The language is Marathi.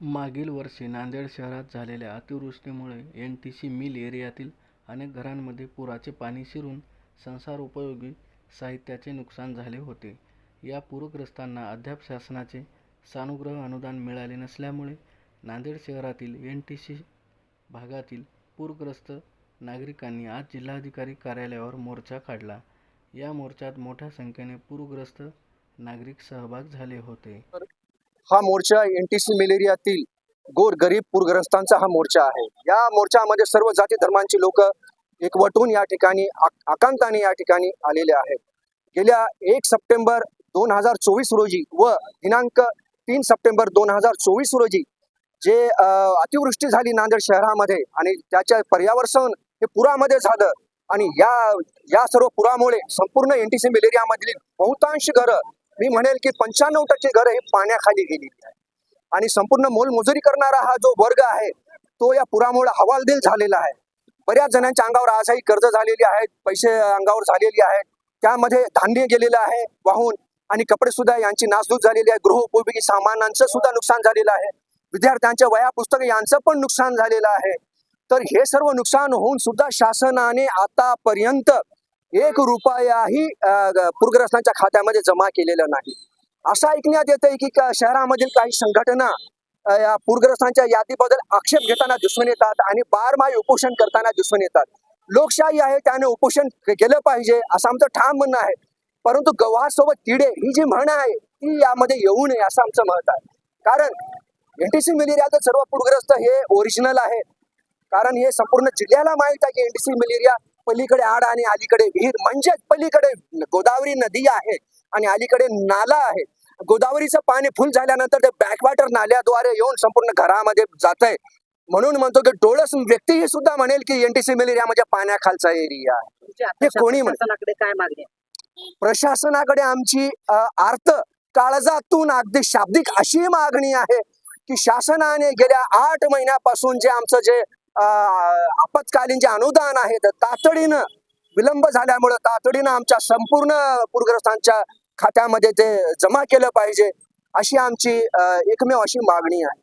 मागील वर्षी नांदेड शहरात झालेल्या अतिवृष्टीमुळे एन टी सी मिल एरियातील अनेक घरांमध्ये पुराचे पाणी शिरून संसारोपयोगी साहित्याचे नुकसान झाले होते. या पूरग्रस्तांना अद्याप शासनाचे सानुग्रह अनुदान मिळाले नसल्यामुळे नांदेड शहरातील एन टी सी भागातील पूरग्रस्त नागरिकांनी आज जिल्हाधिकारी कार्यालयावर मोर्चा काढला. या मोर्चात मोठ्या संख्येने पूरग्रस्त नागरिक सहभाग झाले होते. हा मोर्चा एनटीसी मलेरियातील गोर गरीब पूरग्रस्तांचा हा मोर्चा आहे. या मोर्चामध्ये सर्व जाती धर्मांची लोक एकवटून या ठिकाणी आकांताने या ठिकाणी आलेले आहेत. गेल्या एक सप्टेंबर दोन हजार चोवीस रोजी व दिनांक तीन सप्टेंबर दोन हजार चोवीस रोजी जे अतिवृष्टी झाली नांदेड शहरामध्ये आणि त्याच्या पर्यावरण हे पुरामध्ये झालं आणि या या सर्व पुरामुळे संपूर्ण एनटीसी मलेरियामधली बहुतांश घरं मी म्हणेल की पंच्याण्णव टक्के घरं हे पाण्याखाली गेलेली आहे. आणि संपूर्ण मोलमजुरी करणारा हा जो वर्ग आहे तो या पुरामुळे हवालदिल झालेला आहे. बऱ्याच जणांच्या अंगावर आजही कर्ज झालेली आहेत पैसे अंगावर झालेली आहेत त्यामध्ये धान्य गेलेलं आहे वाहून आणि कपडे सुद्धा यांची नासधूस झालेली आहे. गृहोपयोगी सामानांचं सुद्धा नुकसान झालेलं आहे. विद्यार्थ्यांच्या वया पुस्तक यांचं पण नुकसान झालेलं आहे. तर हे सर्व नुकसान होऊन सुद्धा शासनाने आतापर्यंत एक रुपयाही पूरग्रस्तांच्या खात्यामध्ये जमा केलेला नाही. असं ऐकण्यात येतंय की का- शहरामधील काही संघटना या पूरग्रस्तांच्या यादीबद्दल आक्षेप घेताना दिसून येतात आणि बारमाही उपोषण करताना दिसून येतात. लोकशाही आहे त्याने उपोषण केलं पाहिजे असं आमचं ठाम म्हणणं आहे. परंतु गव्हासोबत तिडे ही जी म्हण आहे ती यामध्ये येऊ नये असं आमचं मत आहे. कारण एनटीसी मलेरियाचं सर्व पूरग्रस्त हे ओरिजिनल आहे. कारण हे संपूर्ण जिल्ह्याला माहीत आहे की एनटीसी मलेरिया पलीकडे आड आणि अलीकडे विहीर. म्हणजेच पलीकडे गोदावरी नदी आहे आणि अलीकडे नाला आहे. गोदावरीचं पाणी फुल झाल्यानंतर ते बॅकवॉटर नाल्याद्वारे येऊन संपूर्ण घरामध्ये जात आहे म्हणून म्हणतो की डोळस व्यक्तीही सुद्धा म्हणेल की एनटीसी मलेरिया म्हणजे पाण्याखालचा एरिया हे कोणी म्हण- शासनाकडे काय मागणी? प्रशासनाकडे आमची आर्त काळजातून अगदी शाब्दिक अशी मागणी आहे की शासनाने गेल्या आठ महिन्यापासून जे आमचं जे आपत्कालीन जे अनुदान आहे तातडीनं विलंब झाल्यामुळं तातडीनं आमच्या संपूर्ण पूरग्रस्तांच्या खात्यामध्ये ते जमा केलं पाहिजे अशी आमची एकमेव अशी मागणी आहे.